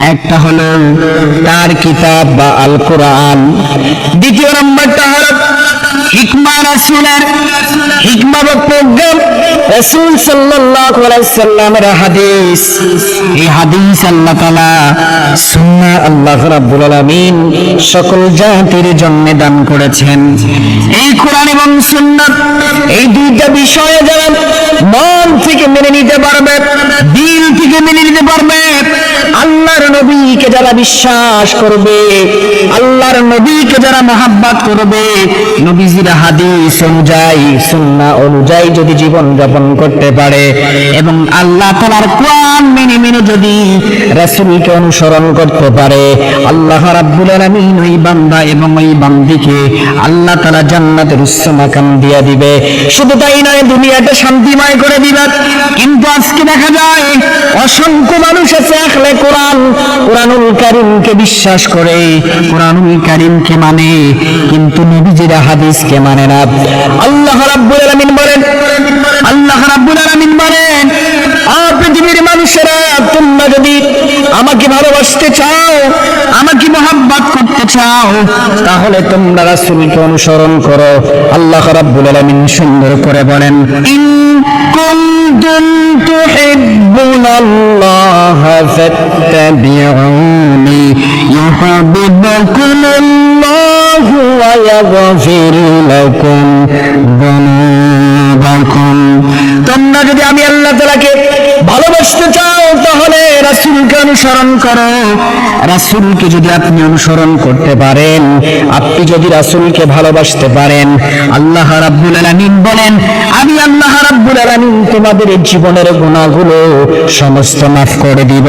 একটা হলো তার কিতাব বা আল কোরআন দ্বিতীয় নম্বরটা হলো হিকমা রাসূলের হিকমা বা প্রোগ্রাম রাসূল সাল্লাল্লাহু সাল্লামের হাদিস। এই হাদিস আল্লাহ তাআলা সুন্নাহ আল্লাহ রাব্বুল আলামিন সকল জাতির জন্য দান করেছেন। এই কোরআন এবং সুন্নাহ এই দুইটা বিষয়ে যারা মন থেকে মেনে নিতে পারবে দিল থেকে মেনে নিতে পারবে আল্লাহর নবীকে যারা বিশ্বাস করবে, আল্লাহর নবীকে যারা মহাব্বত করবে, নবীজির হাদিস অনুযায়ী, সুন্নাহ অনুযায়ী যদি জীবন যাপন করতে পারে এবং আল্লাহ তাআলার কোরআন মেনে মেনে যদি রাসূলকে অনুসরণ করতে পারে, আল্লাহ রাব্বুল আলামিন ওই বান্দা এবং ওই বান্দিকে আল্লাহ তাআলা জান্নাতের উচ্চ মাকাম দিয়ে দিবে। শুধু তাই নয়, দুনিয়াটা শান্তিময় করে দিবে। কিন্তু আজকে দেখা যায়, অসংখ্য মানুষ আছে আখলে কোরআন কোরআনুল কারিমকে বিশ্বাস করে, কোরআনুল কারিমকে মানে কিন্তু নবীজিরা হাদিসকে মানে না। আল্লাহ রাব্বুল আলামিন বলেন, আল্লাহ রাব্বুল আলামিন বলেন আর পৃথিবীর মানুষেরা, তোমরা যদি আমাকে ভালোবাসতে চাও, আমাকে মহাব্বত করতে চাও, তাহলে তোমরা রাসূলকে অনুসরণ করো। আল্লাহ রাব্বুল আলামিন সুন্দর করে বলেন, ইন কুনতুম তুহিব্বুনাল্লাহ ফাত্তাবিউনি, ইউহিব্বুকুমুল্লাহ ওয়া ইয়াগফির লাকুম যুনুবাকুম তোমরা যদি আমি আল্লাহ তাআলাকে ভালোবাসতে চাও অনুসরণ করো। রাসুলকে যদি আপনি অনুসরণ করতে পারেন, আপনি যদি রাসুলকে ভালোবাসতে পারেন, আল্লাহ রাব্বুল আলামিন বলেন, আমি আল্লাহ রাব্বুল আলামিন তোমাদের জীবনের গুনাহগুলো সমস্ত মাফ করে দিব।